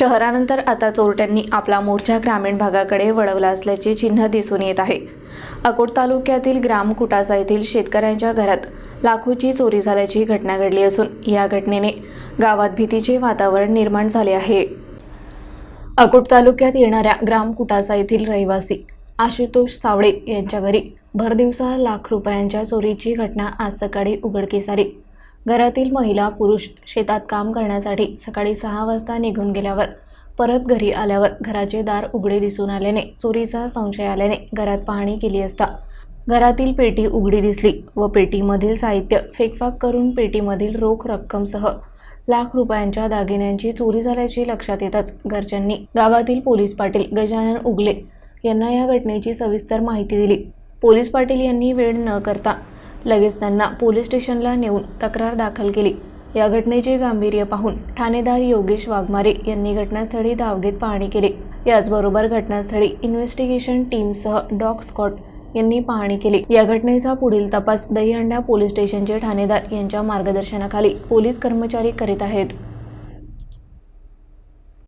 शहरानंतर आता चोरट्यांनी आपला मोर्चा ग्रामीण भागाकडे वळवला असल्याचे चिन्ह दिसून येत आहे. अकोट तालुक्यातील ग्राम कुटासा येथील शेतकऱ्यांच्या घरात लाखोची चोरी झाल्याची घटना घडली असून या घटनेने गावात भीतीचे वातावरण निर्माण झाले आहे. अकोट तालुक्यात येणाऱ्या ग्राम कुटासा येथील रहिवासी आशुतोष सावळे यांच्या घरी भरदिवसा लाख रुपयांच्या चोरीची घटना आज सकाळी उघडकीस आली. घरातील महिला पुरुष शेतात काम करण्यासाठी सकाळी सहा वाजता निघून गेल्यावर परत घरी आल्यावर घराचे दार उघडे दिसून आल्याने चोरीचा संशय आल्याने घरात पाहणी केली असता. घरातील पेटी उघडी दिसली व पेटीमधील साहित्य फेकफाक करून पेटीमधील रोख रक्कमसह लाख रुपयांच्या दागिन्यांची चोरी झाल्याचे लक्षात येताच घरच्यांनी गावातील पोलीस पाटील गजानन उगले यांना या घटनेची सविस्तर माहिती दिली. पोलीस पाटील यांनी वेळ न करता लगेच त्यांना पोलीस स्टेशनला नेऊन तक्रार दाखल केली. या घटनेचे गांभीर्य पाहून ठाणेदार योगेश वाघमारे यांनी घटनास्थळी धाव घेत पाहणी केली. याचबरोबर घटनास्थळी इन्व्हेस्टिगेशन टीमसह डॉग स्कॉट यांनी पाहणी केली. या घटनेचा पुढील तपास दहीहंडा पोलीस स्टेशनचे ठाणेदार यांच्या मार्गदर्शनाखाली पोलीस कर्मचारी करीत आहेत.